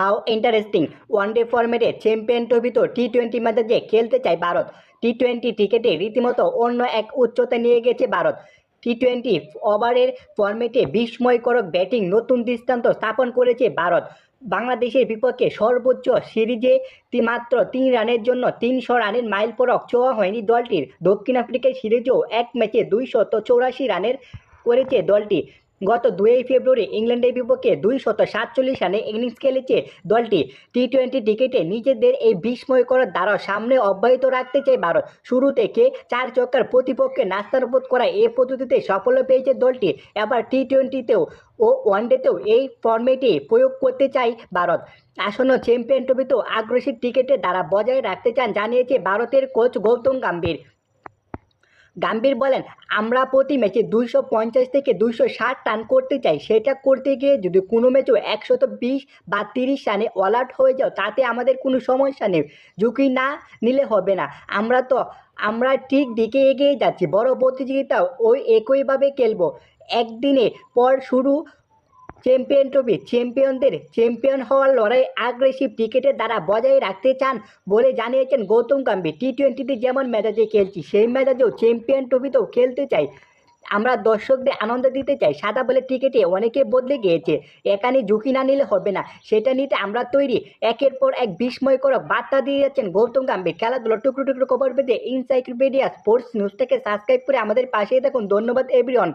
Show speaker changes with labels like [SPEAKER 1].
[SPEAKER 1] How interesting one day ফরম্যাটে champion trophy তো T twenty মেজাজে খেলতে চায় ভারত। টি টোয়েন্টি ক্রিকেটে রীতিমতো অন্য এক উচ্চতা নিয়ে গেছে ভারত। টি টোয়েন্টি ওভারের ফরম্যাটে বিস্ময়করক ব্যাটিং নতুন দৃষ্টান্ত স্থাপন করেছে ভারত। বাংলাদেশের বিপক্ষে সর্বোচ্চ সিরিজে মাত্র তিন রানের জন্য তিনশো রানের মাইল পরক ছোঁয়া হয়নি দলটির। দক্ষিণ আফ্রিকার সিরিজেও এক ম্যাচে দুইশত চৌরাশি রানের করেছে দলটি। গত দুই ফেব্রুয়ারি ইংল্যান্ডের বিপক্ষে দুইশত সাতচল্লিশ রানে ইনিংস খেলেছে দলটি। টি টোয়েন্টি ক্রিকেটে নিজেদের এই বিস্ময়কর দ্বারা সামনে অব্যাহত রাখতে চায় ভারত। শুরু থেকে চার চক্কার প্রতিপক্ষে নাস্তারবোধ করা এই পদ্ধতিতে সাফল্য পেয়েছে দলটি। এবার টি টোয়েন্টিতেও ও ওয়ানডেতেও এই ফর্মেটে প্রয়োগ করতে চায় ভারত। আসন্ন চ্যাম্পিয়ন ট্রফিতেও আগ্রাসী ক্রিকেটের দ্বারা বজায় রাখতে চান, জানিয়েছে ভারতের কোচ গৌতম গম্ভীর। গাম্ভীর বলেন, আমরা প্রতি ম্যাচে দুইশো পঞ্চাশ থেকে দুইশো ষাট রান করতে চাই। সেটা করতে গিয়ে যদি কোনো ম্যাচও একশত বিশ বা তিরিশ রানে অল আউট হয়ে যাও, তাতে আমাদের কোনো সমস্যা নেই। ঝুঁকি না নিলে হবে না। আমরা তো, আমরা ঠিক দিকে এগিয়ে যাচ্ছি। বড় প্রতিযোগিতা ওই একইভাবে খেলব। একদিনে পর শুরু চ্যাম্পিয়ন ট্রফি চ্যাম্পিয়নদের চ্যাম্পিয়ন হওয়ার লড়াই আগ্রেসিভ ক্রিকেটের দ্বারা বজায় রাখতে চান বলে জানিয়েছেন গৌতম গম্ভীর। টি টোয়েন্টিতে যেমন মেজাজে খেলছি, সেই মেজাজেও চ্যাম্পিয়ন ট্রফিতেও খেলতে চাই। আমরা দর্শকদের আনন্দ দিতে চাই। সাদা বলে ক্রিকেটে অনেকে বদলে গিয়েছে। এখানে ঝুঁকি না নিলে হবে না। সেটা নিতে আমরা তৈরি। একের পর এক বিস্ময়কর বার্তা দিয়ে যাচ্ছেন গৌতম গম্ভীর। খেলাধুলো টুকরো টুকরো খবর পেতে ইনসাইক্লোপিডিয়া স্পোর্টস নিউজটাকে সাবস্ক্রাইব করে আমাদের পাশেই থাকুন। ধন্যবাদ এভরিওয়ান